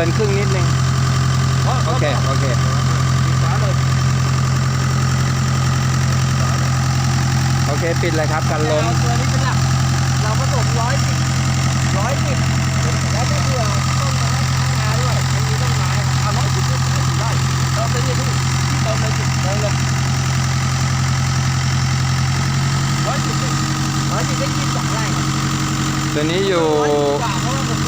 กินครึ่งนิดนึง โอเค โอเค โอเค ปิดเลยครับกันลมตัวนี้เป็นหลัก เราผสมร้อยสิบร้อยสิบแล้วก็เผื่อต้นไม้ช้างนาด้วยมันมีต้นไม้ครับเอาร้อยสิบร้อยสิบได้เติมเลยพี่เติมเลยสิเติมเลยร้อยสิบร้อยสิบได้ยี่สิบสองไร่ครับตัวนี้อยู่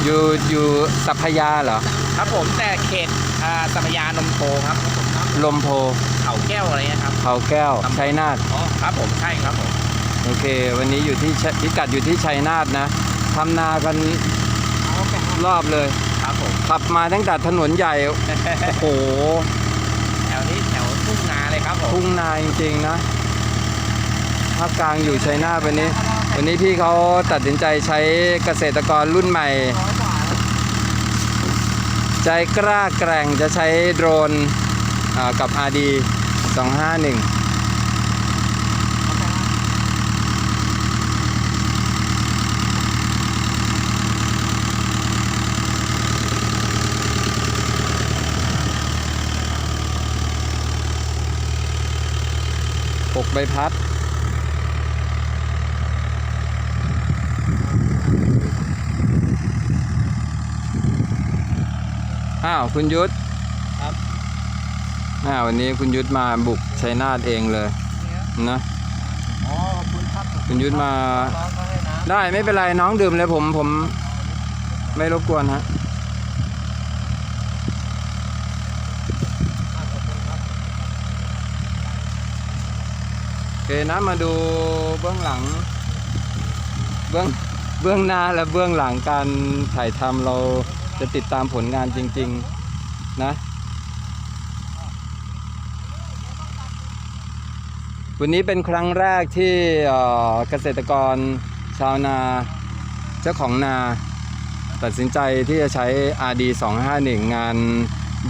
อยู่อยู่สัพพยาเหรอ ครับผมแต่เขตอ่าสัพยานมโพครับลมโพเขาแก้วอะไรเงี้ยครับเขาแก้วชัยนาทอ๋อครับผมใช่ครับผมโอเค วันนี้อยู่ที่ชัยพิกัดอยู่ที่ชัยนาทนะทำนากันเอาแบ่งรอบเลย ครับผมขับมาตั้งแต่ถนนใหญ่ โอ้โห แถวนี้แถวทุ่งนาเลยครับผมทุ่งนาจริงๆนะภาคกลางอยู่ชัยนาทวันนี้ วันนี้พี่เขาตัดสินใจใช้เกษตรกรรุ่นใหม่ ร้อยกว่าแล้ว ใจกล้าแกร่งจะใช้โดรนอ่ากับ RD 251ปกใบพัด อ้าวคุณยุทธครับอ่าวันนี้คุณยุทธมาบุกชัยนาทเองเลยนะอ๋อขอบคุณครับคุณยุทธมาร้อนก็ให้นะได้ไม่เป็นไรน้องดื่มเลยผมผมไม่รบกวนฮะโอเคนะมาดูเบื้องหลัง เบื้องเบื้องหน้าและเบื้องหลังการถ่ายทำเรา จะติดตามผลงานจริง ๆ นะ วันนี้เป็นครั้งแรกที่เกษตรกรชาวนาเจ้าของนาตัดสินใจที่จะใช้ RD 251 งาน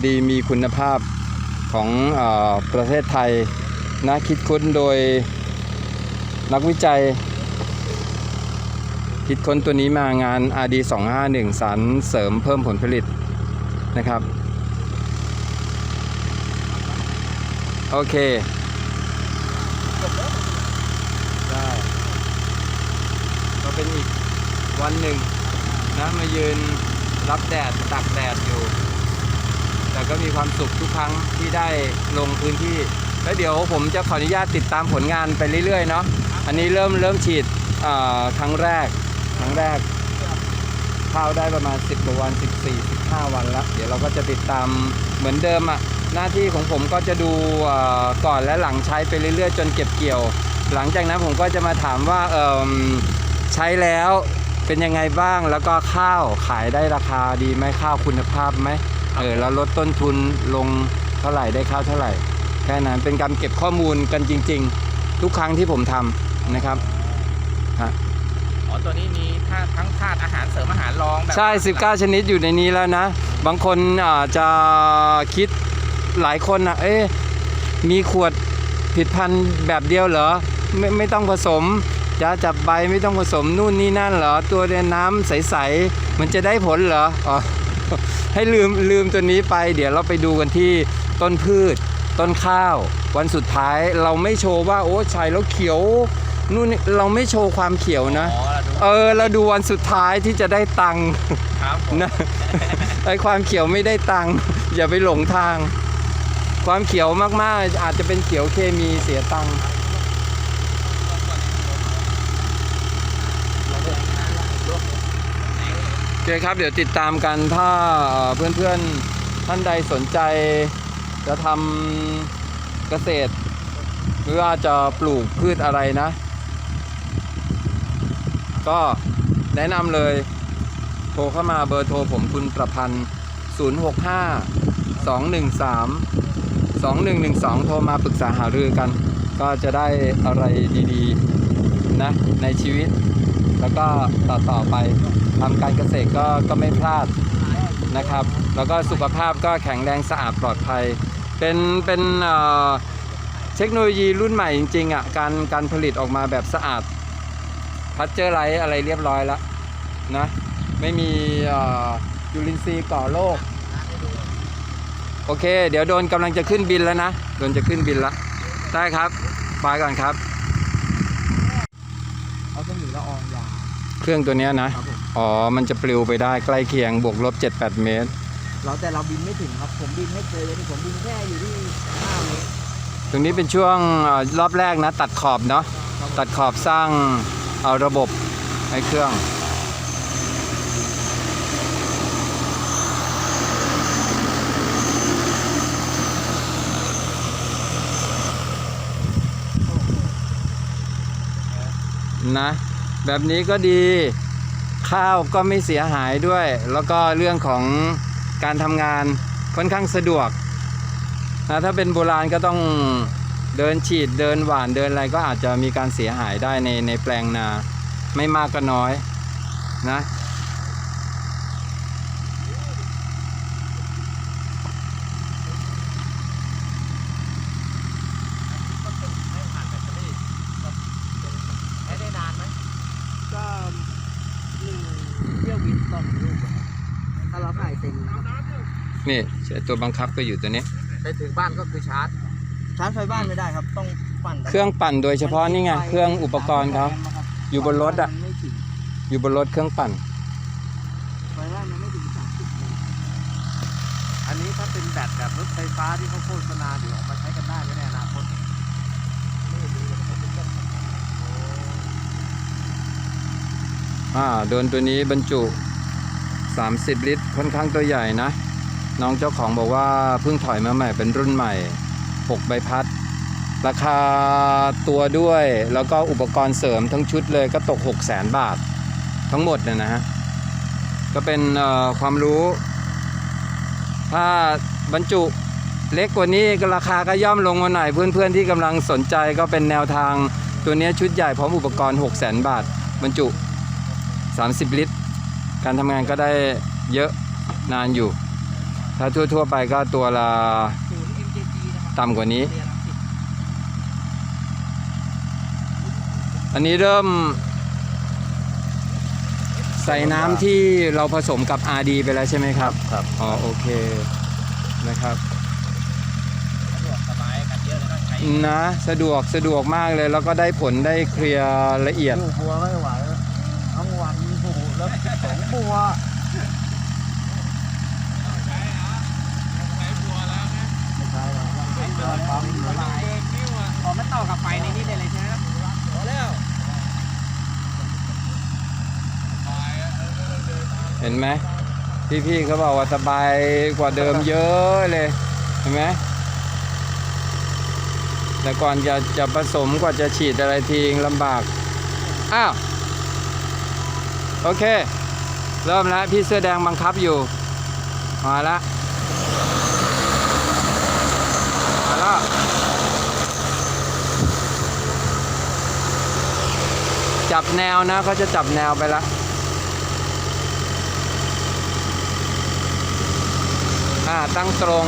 ดีมีคุณภาพของออประเทศไทยนะคิดค้นโดยนักวิจัย คิดค้นตัวนี้มางาน RD 251สารเสริมเพิ่มผลผลิตนะครับ โอเคได้ก็เป็นอีกวันหนึ่งนะมายืนรับแดดตักแดดอยู่ แต่ก็มีความสุขทุกครั้งที่ได้ลงพื้นที่ แล้วเดี๋ยวผมจะขออนุญาตติดตามผลงานไปเรื่อยๆเนาะอันนี้เริ่มเริ่มฉีดครั้งแรก ครั้งแรกข้าวได้ประมาณ 10กว่าวัน 14 15 วันแล้ว เดี๋ยวเราก็จะติดตามเหมือนเดิมอะ่ะหน้าที่ของผมก็จะดูเอ่อก่อนและหลังใช้ไปเรื่อยๆ จนเก็บเกี่ยว หลังจากนั้นผมก็จะมาถามว่าเอมใช้แล้วเป็นยังไงบ้างแล้วก็ข้าวขายได้ราคาดีไหมข้าวคุณภาพไหมเออแล้วลดต้นทุนลงเท่าไหร่ได้ข้าวเท่าไหร่แค่นั้นเป็นการเก็บข้อมูลกันจริง ๆ ทุกครั้งที่ผมทำนะครับ อ๋อตัวนี้มีธาตุทั้งธาตุอาหารเสริมอาหารรองแบบใช่ 19 ชนิดอยู่ในนี้แล้วนะ บางคนอาจจะคิดหลายคนนะเอ๊ะมีขวดผิดพันธุ์แบบเดียวเหรอ ไม่ไม่ต้องผสม จะจับใบไม่ต้องผสมนู่นนี่นั่นเหรอ ตัวเดียวน้ำใส ๆ มันจะได้ผลเหรออ๋อให้ลืมลืมตัวนี้ไป เดี๋ยวเราไปดูกันที่ต้นพืช ต้นข้าว วันสุดท้ายเราไม่โชว์ว่าโอ้ใช้แล้วเขียว นู่นนี่เราไม่โชว์ความเขียวนะอ๋อเราดูเออเราดูวันสุดท้ายที่จะได้ตังค์ครับผมนะไอความเขียวไม่ได้ตังค์อย่าไปหลงทาง ความเขียวมากๆ อาจจะเป็นเขียวเคมีเสียตังค์โอเคครับ เดี๋ยวติดตามกันถ้าเอ่อเพื่อนๆท่านใดสนใจจะทำเกษตร หรือว่าจะปลูกพืชอะไรนะ ก็แนะนำเลยโทรเข้ามาเบอร์โทรผมคุณประพันธ์ 065 213 2112 โทรมาปรึกษาหารือกัน ก็จะได้อะไรดีๆนะในชีวิต แล้วก็ต่อต่อๆไปทำการเกษตรก็ก็ไม่พลาดนะครับ แล้วก็สุขภาพก็แข็งแรงสะอาดปลอดภัย เป็นเป็นเทคโนโลยีรุ่นใหม่จริงๆอะการการผลิตออกมาแบบสะอาด พัชเจอร์ไลท์อะไรเรียบร้อยแล้วนะ ไม่มีเอ่อจุลินทรีย์ก่อโรคโอเค เดี๋ยวโดนกำลังจะขึ้นบินแล้วนะ โดนจะขึ้นบินแล้ว ได้ครับไปก่อนครับเอาสมุนละอองยา เครื่องตัวเนี้ยนะครับผมอ๋อ มันจะปลิวไปได้ใกล้เคียงบวกลบ7-8 เมตร เราแต่เราบินไม่ถึงครับ ผมบินไม่เคยเลยนี่ผมบินแค่อยู่ที่5เมตรตรงนี้เป็นช่วงเอ่อรอบแรกนะ ตัดขอบเนาะ ตัดขอบสร้าง เอาระบบให้เครื่อง นะ แบบนี้ก็ดี ข้าวก็ไม่เสียหายด้วย แล้วก็เรื่องของการทำงานค่อนข้างสะดวกนะถ้าเป็นโบราณก็ต้อง เดินฉีดเดินหว่านเดินอะไรก็อาจจะมีการเสียหายได้ในในแปลงนาไม่มากก็น้อยนะใช้ได้นานไหมก็หนึ่งเที่ยวบินต่อลูกอะถ้าเราถ่ายเต็มนะครับนี่ตัวบังคับก็อยู่ตัวนี้ ไปถึงบ้านก็คือชาร์จ ชาร์จไฟบ้านไม่ได้ครับ ต้องปั่นเครื่องปั่นโดยเฉพาะนี่ไงเครื่องอุปกรณ์เขาอยู่บนรถอะมันไม่ถึงอยู่บนรถเครื่องปั่น ไฟบ้านมันไม่ถึงสามสิบเลยอันนี้ถ้าเป็นแบตแบบรถไฟฟ้าที่เขาโฆษณาอยู่ออกมาใช้กันได้ไหมในอนาคตอ่าโดนตัวนี้บรรจุ 30 ลิตรค่อนข้างตัวใหญ่นะ น้องเจ้าของบอกว่าเพิ่งถอยมาใหม่เป็นรุ่นใหม่ 6 ใบพัด ราคาตัวด้วย แล้วก็อุปกรณ์เสริมทั้งชุดเลยก็ตก 6 0 0 0 0 0บาท ทั้งหมดเนี่ยนะฮะ ก็เป็นความรู้ ถ้าบรรจุเล็กกว่านี้ก็ราคาก็ย่อมลงมาหน่อยเพื่อนๆที่กำลังสนใจก็เป็นแนวทางตัวนี้ชุดใหญ่พร้อมอุปกรณ์ 6 0 0 0 0 0บาท บรรจุ 30 ลิตร การทำงานก็ได้เยอะนานอยู่ ถ้าทั่ว ๆ ไปก็ตัวละ ต่ำกว่านี้เรียนอังกฤษอันนี้เริ่ม ใส่น้ำที่เราผสมกับ RD ไปแล้วใช่ไหมครับ ครับ อ๋อโอเคนะครับสะดวกสบายกันเยอะเลยต้องใช้นะสะดวกสะดวกมากเลย แล้วก็ได้ผลได้เคลียร์ละเอียดลูกบัวไม่ไหวแล้วทั้งวันโอ้โหแล้วสองบัว ใช้บัวแล้วนะ ไม่ใช่หรอก เราปั๊มละลายพอมันต่อกับไฟในนี้ได้เลยใช่ไหมครับพอแล้วเห็นไหมพี่ๆเขาบอกว่าสบายกว่าเดิมเยอะเลย เห็นไหมแต่ก่อนจะจะผสมกว่าจะฉีดอะไรทีลำบาก อ้าว โอเค เริ่มแล้วพี่เสื้อแดงบังคับอยู่ มาละมาแล้ว จับแนวนะเขาจะจับแนวไปแล้วอ่าตั้งตรง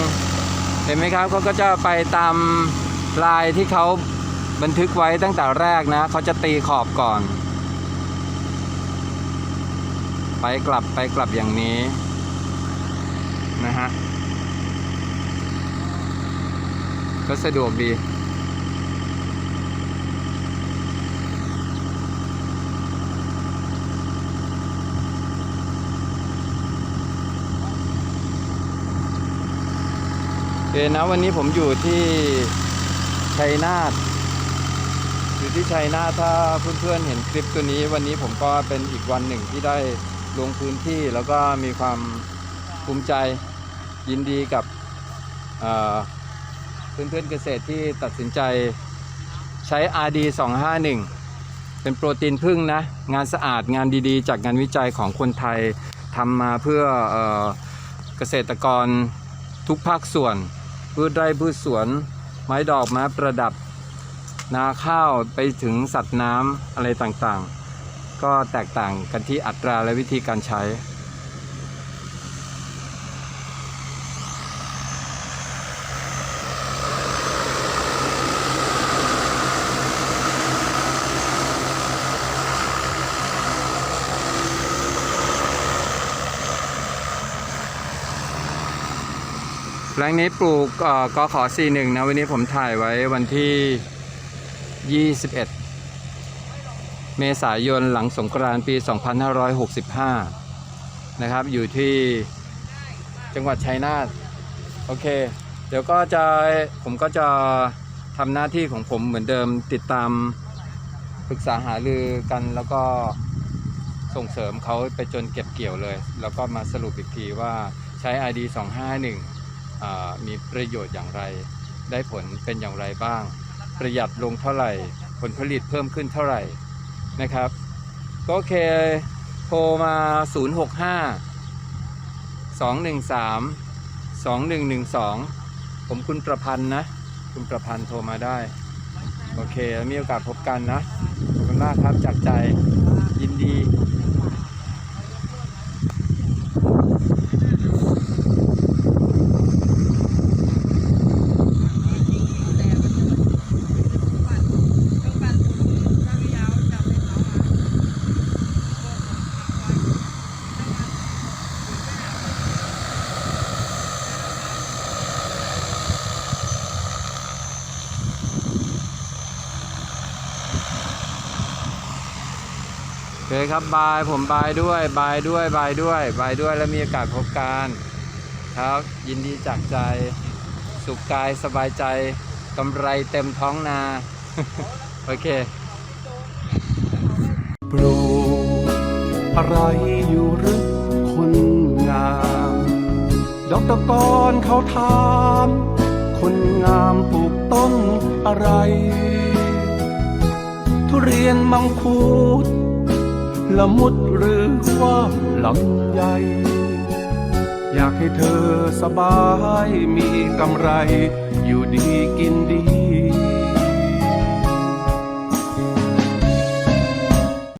เห็นไหมครับเขาก็จะไปตามลายที่เขาบันทึกไว้ตั้งแต่แรกนะเขาจะตีขอบก่อน ไปกลับไปกลับอย่างนี้นะฮะก็สะดวกดี คนะวันนี้ผมอยู่ที่ชัยนาทอยู่ที่ชัยนาทถ้าเพื่อนๆเห็นคลิปตัวนี้ วันนี้ผมก็เป็นอีกวันหนึ่งที่ได้ลงพื้นที่แล้วก็มีความภูมิใจยินดีกับเอ่อเพื่อนๆเกษตรที่ตัดสินใจใช้ RD 251 เป็นโปรตีนพึ่งนะ งานสะอาดงานดีๆ จากงานวิจัยของคนไทยทำมาเพื่อเอเกษตรกรทุกภาคส่วน พืชไร่พืชสวน ไม้ดอกไม้ประดับ นาข้าวไปถึงสัตว์น้ำอะไรต่างๆ ก็แตกต่างกันที่อัตราและวิธีการใช้ แปลงนี้ปลูกเอ่อกขอ41 นะ วันนี้ผมถ่ายไว้วันที่ 21 เมษายนหลังสงกรานต์ปี 2565 นะครับ อยู่ที่จังหวัดชัยนาทโอเค เดี๋ยวก็จะผมก็จะทำหน้าที่ของผมเหมือนเดิมติดตามปรึกษาหารือกันแล้วก็ส่งเสริมเขาไปจนเก็บเกี่ยวเลย แล้วก็มาสรุปอีกทีว่าใช้ ID 251อ่า มีประโยชน์อย่างไร ได้ผลเป็นอย่างไรบ้าง ประหยัดลงเท่าไหร่ ผลผลิตเพิ่มขึ้นเท่าไหร่นะครับ ก็โอเคโทรมา 065 213 2112 ผมคุณประพันธ์นะ คุณประพันธ์โทรมาได้ โอเค มีโอกาสพบกันนะขอบคุณมากครับจากใจยินดี เคครับบายผมบายด้วยบายด้วยบายด้วยบายด้วยแล้วมีโอกาสพบกันครับ ยินดีจากใจ สุขกายสบายใจกำไรเต็มท้องนา โอเคปลูกอะไรอยู่หรือคนงามดอกตะกอนเขาถามคนงามปลูกต้นอะไร ทุเรียนมังคุด ละมุดหรือว่าลำไยอยากให้เธอสบายมีกำไร อยู่ดีกินดี